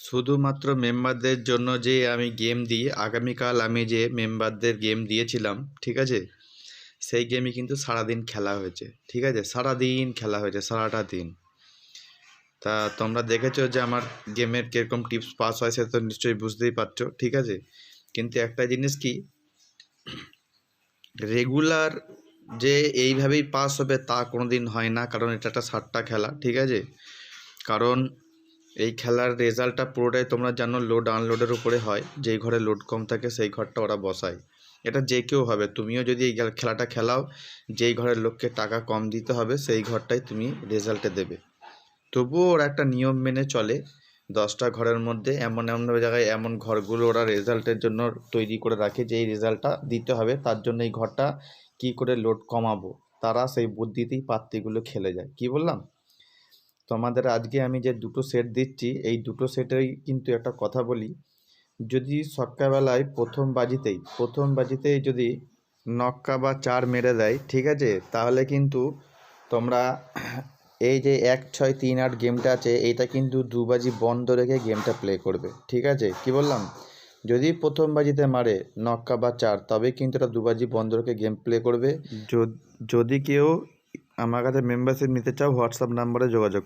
শুধুমাত্র মেম্বারদের জন্য যে আমি গেম দিই, আগামীকাল আমি যে মেম্বারদের গেম দিয়েছিলাম, ঠিক আছে? সেই গেমই কিন্তু সারাদিন খেলা হয়েছে, ঠিক আছে? সারাদিন খেলা হয়েছে, সারাটা দিন। তা তোমরা দেখেছ যে আমার গেমের কীরকম টিপস পাস হয় সেটা তো নিশ্চয়ই বুঝতেই পারছ, ঠিক আছে? কিন্তু একটা জিনিস কি? রেগুলার যে এইভাবেই পাস হবে তা কোনো দিন হয় না, কারণ এটা একটা সাতটা খেলা, ঠিক আছে? কারণ এই খেলার রেজাল্টটা পুরোটাই তোমরা জানো লোড আনলোডের উপরে হয়। যেই ঘরে লোড কম থাকে সেই ঘরটা ওরা বসায়। এটা যে কেউ হবে তুমিও যদি এই খেলাটা খেলাও, যেই ঘরের লোককে টাকা কম দিতে হবে সেই ঘরটাই তুমি রেজাল্টে দেবে। তবুও ওরা একটা নিয়ম মেনে চলে। দশটা ঘরের মধ্যে এমন এমন জায়গায় এমন ঘরগুলো ওরা রেজাল্টের জন্য তৈরি করে রাখে যে এই রেজাল্টটা দিতে হবে তার জন্য এই ঘরটা কী করে লোড কমাবো। তারা সেই বুদ্ধিতেই পাত্তিগুলো খেলে যায়। কি বললাম? তোমাদের আজকে আমি যে দুটো সেট দিচ্ছি, এই দুটো সেটেই কিন্তু একটা কথা বলি। যদি সকালবেলায় প্রথম বাজিতেই প্রথম বাজিতেই যদি নক্কা বা চার মেরে দেয়, ঠিক আছে? তাহলে কিন্তু তোমরা এই যে এক, ছয়, তিন, আট গেমটা আছে, এইটা কিন্তু দু বাজি বন্ধ রেখে গেমটা প্লে করবে, ঠিক আছে? কি বললাম? যদি প্রথম বাজিতে মারে নক্কা বা চার, তবে কিন্তু এটা দু বাজি বন্ধ রেখে গেম প্লে করবে। যদি কেউ আমার কাছে মেম্বারশিপ নিতে চাও হোয়াটসঅ্যাপ নাম্বারে যোগাযোগ